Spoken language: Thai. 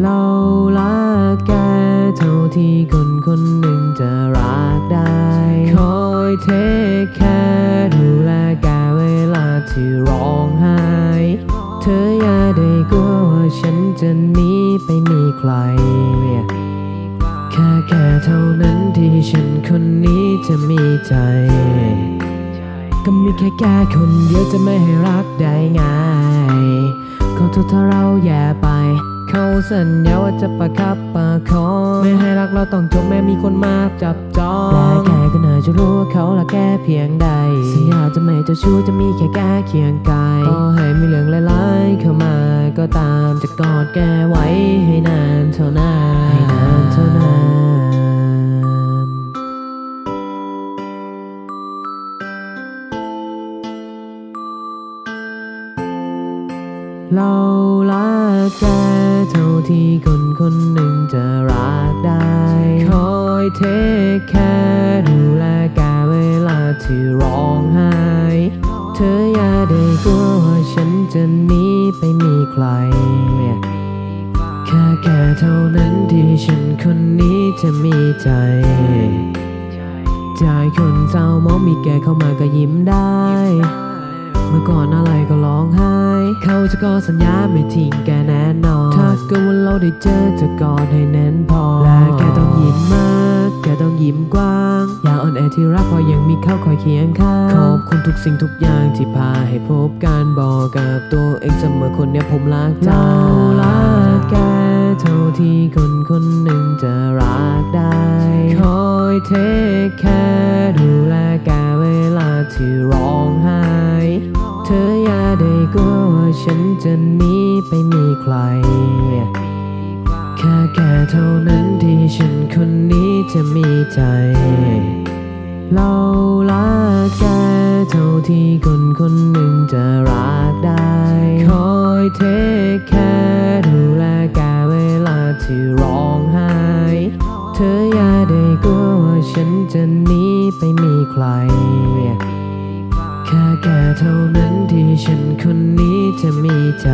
เรารักแกเท่าที่คนคนหนึ่งจะรักได้ คอยเทคแค่ดูแลแกเวลาที่ร้องไห้ เธออย่าได้กลัวว่าฉันจะหนีไปมีใคร แค่แค่เท่านั้นที่ฉันคนนี้จะมีใจก็มีแค่แกคนเดียวจะไม่ให้รักได้ง่ายขอโทษถ้าเราแย่ไป เขาสัญญาว่าจะประคับประคองไม่ให้รักเราต้องจบแม้มีคนมาจับจองและแกก็น่าจะรู้ว่าเขาละแกเพียงใดสัญญาจะไม่เจะชู้จะมีแค่แกเคียงกายต่อให้มีเรื่องร้ายๆเข้ามาก็ตามจะกอดแกไว้ให้นานเท่านานให้นานเท่านานเรา กแกเท่าที่คนคนหนึ่งจะรักได้ คอยเทคแค่ดูแลแกเวลาที่ร้องไห้ เธออย่าได้กลัวว่าฉันจะหนีไปมีใคร แค่แค่เท่านั้นที่ฉันคนนี้จะมีใจใจคนเศร้ามองมีแกเข้ามาก็ยิ้มได้ เมื่อก่อนอะไรก็ร้องไห้ เขาจะก็สัญญาไม่ทิ้งแกแน่นอน ถ้าเกิดว่าเราได้เจอจะกอดให้แน่นพอ และแกต้องยิ้มมาก แกต้องยิ้มกว้าง อย่าอ่อนแอที่รักเพราะยังมีเขาคอยเคียงข้าง ขอบคุณทุกสิ่งทุกอย่างที่พาให้พบกันบอกกับตัวเองเสมอคนเนี้ยผมรักเจ้ารักแกเท่าที่คนคนหนึ่งจะรักได้ คอยเทคแค่ดู จะหนีไปมีใคร แค่แค่เท่านั้นที่ฉันคนนี้จะมีใจ เรารักแกเท่าที่คนคนหนึ่งจะรักได้ คอยเทคแค่ดูแลแกเวลาที่ร้องไห้ เธออย่าได้กลัวว่าฉันจะหนีไปมีใคร แค่แก่เท่านั้นที่ฉันคนนี้จะมีใจ